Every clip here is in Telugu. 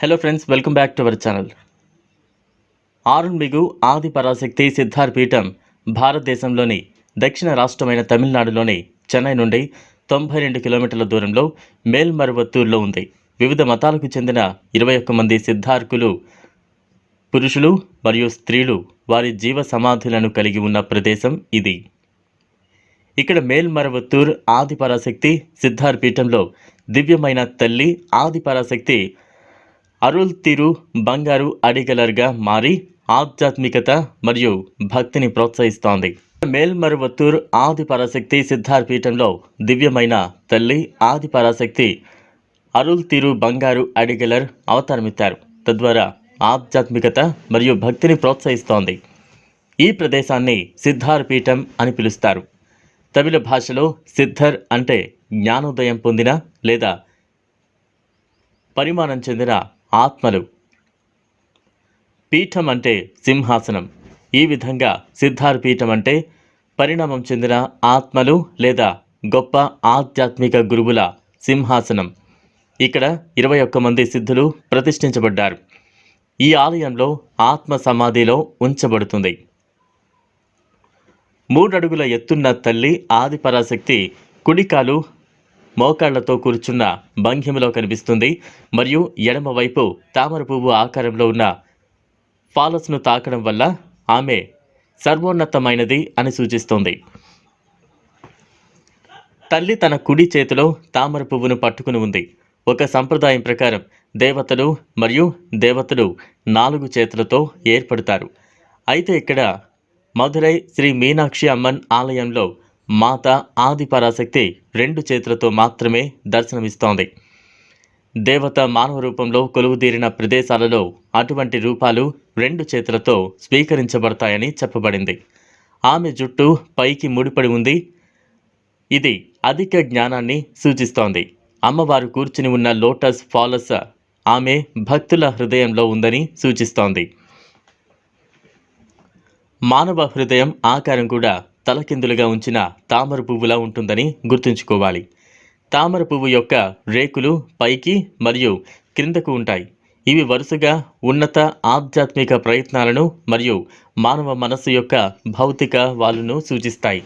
Hello friends welcome back to our channel Arulmigu Adi Parashakti Siddhar పీఠం భారతదేశంలోని దక్షిణ రాష్ట్రమైన తమిళనాడులోని చెన్నై నుండి తొంభై రెండు కిలోమీటర్ల దూరంలో మేల్మరువత్తూరులో ఉంది. వివిధ మతాలకు చెందిన ఇరవై ఒక్క మంది సిద్ధార్కులు పురుషులు మరియు స్త్రీలు వారి జీవ సమాధులను కలిగి ఉన్న ప్రదేశం ఇది. ఇక్కడ మేల్మరవత్తూర్ ఆది పరాశక్తి సిద్ధార్ పీఠంలో దివ్యమైన తల్లి ఆది పరాశక్తి అరుల్ తిరు బంగారు అడిగలర్గా మారి ఆధ్యాత్మికత మరియు భక్తిని ప్రోత్సహిస్తోంది. మేల్మరువత్తూర్ ఆది పరాశక్తి సిద్ధార్పీఠంలో దివ్యమైన తల్లి ఆది పరాశక్తి అరుల్ తిరు బంగారు అడిగలర్ అవతారమిత్తారు తద్వారా ఆధ్యాత్మికత మరియు భక్తిని ప్రోత్సహిస్తోంది. ఈ ప్రదేశాన్ని సిద్ధార్ పీఠం అని పిలుస్తారు. తమిళ భాషలో సిద్ధర్ అంటే జ్ఞానోదయం పొందిన లేదా పరిమాణం చెందిన ఆత్మలు. పీఠం అంటే సింహాసనం. ఈ విధంగా సిద్ధార్ పీఠం అంటే పరిణామం చెందిన ఆత్మలు లేదా గొప్ప ఆధ్యాత్మిక గురువుల సింహాసనం. ఇక్కడ ఇరవై ఒక్క మంది సిద్ధులు ప్రతిష్ఠించబడ్డారు. ఈ ఆలయంలో ఆత్మ సమాధిలో ఉంచబడుతుంది. మూడడుగుల ఎత్తున్న తల్లి ఆదిపరాశక్తి కుడికాలు మోకాళ్ళతో కూర్చున్న భంగిమలో కనిపిస్తుంది. మరియు ఎడమవైపు తామర పువ్వు ఆకారంలో ఉన్న ఫాలస్ను తాకడం వల్ల ఆమె సర్వోన్నతమైనది అని సూచిస్తోంది. తల్లి తన కుడి చేతిలో తామర పువ్వును పట్టుకుని ఉంది. ఒక సంప్రదాయం ప్రకారం దేవతలు మరియు దేవతలు నాలుగు చేతులతో ఏర్పడతారు. అయితే ఇక్కడ మధురై శ్రీ మీనాక్షి అమ్మన్ ఆలయంలో మాత ఆదిపరాశక్తి రెండు చేతులతో మాత్రమే దర్శనమిస్తోంది. దేవత మానవ రూపంలో కొలువుదీరిన ప్రదేశాలలో అటువంటి రూపాలు రెండు చేతులతో స్వీకరించబడతాయని చెప్పబడింది. ఆమె జుట్టు పైకి ముడిపడి ఉంది. ఇది అధిక జ్ఞానాన్ని సూచిస్తోంది. అమ్మవారు కూర్చుని ఉన్న లోటస్ ఫాలస్ ఆమె భక్తుల హృదయంలో ఉందని సూచిస్తోంది. మానవ హృదయం ఆకారం కూడా తలకిందులుగా ఉంచిన తామర పువ్వులా ఉంటుందని గుర్తుంచుకోవాలి. తామర పువ్వు యొక్క రేకులు పైకి మరియు క్రిందకు ఉంటాయి. ఇవి వరుసగా ఉన్నత ఆధ్యాత్మిక ప్రయత్నాలను మరియు మానవ మనస్సు యొక్క భౌతిక వాళ్ళను సూచిస్తాయి.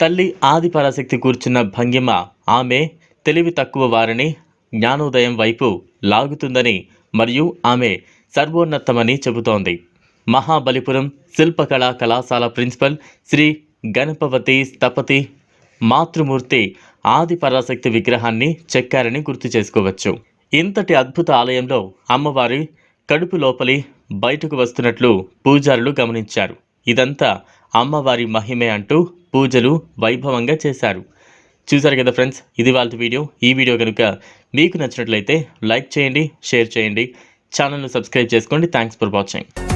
తల్లి ఆది పరాశక్తి కూర్చున్న భంగిమ ఆమె తెలివి తక్కువ వారిని జ్ఞానోదయం వైపు లాగుతుందని మరియు ఆమె సర్వోన్నతమని చెబుతోంది. మహాబలిపురం శిల్పకళా కళాశాల ప్రిన్సిపల్ శ్రీ గణపవతి స్థపతి మాతృమూర్తి ఆది పరాశక్తి విగ్రహాన్ని చెక్కారని గుర్తు చేసుకోవచ్చు. ఇంతటి అద్భుత ఆలయంలో అమ్మవారి కడుపు లోపలి బయటకు వస్తున్నట్లు పూజారులు గమనించారు. ఇదంతా అమ్మవారి మహిమే అంటూ పూజలు వైభవంగా చేశారు. చూసారు కదా ఫ్రెండ్స్ ఇది వాళ్ళ వీడియో. ఈ వీడియో కనుక మీకు నచ్చినట్లయితే లైక్ చేయండి షేర్ చేయండి. ఛానల్ను సబ్స్క్రైబ్ చేసుకోండి. Thanks for watching.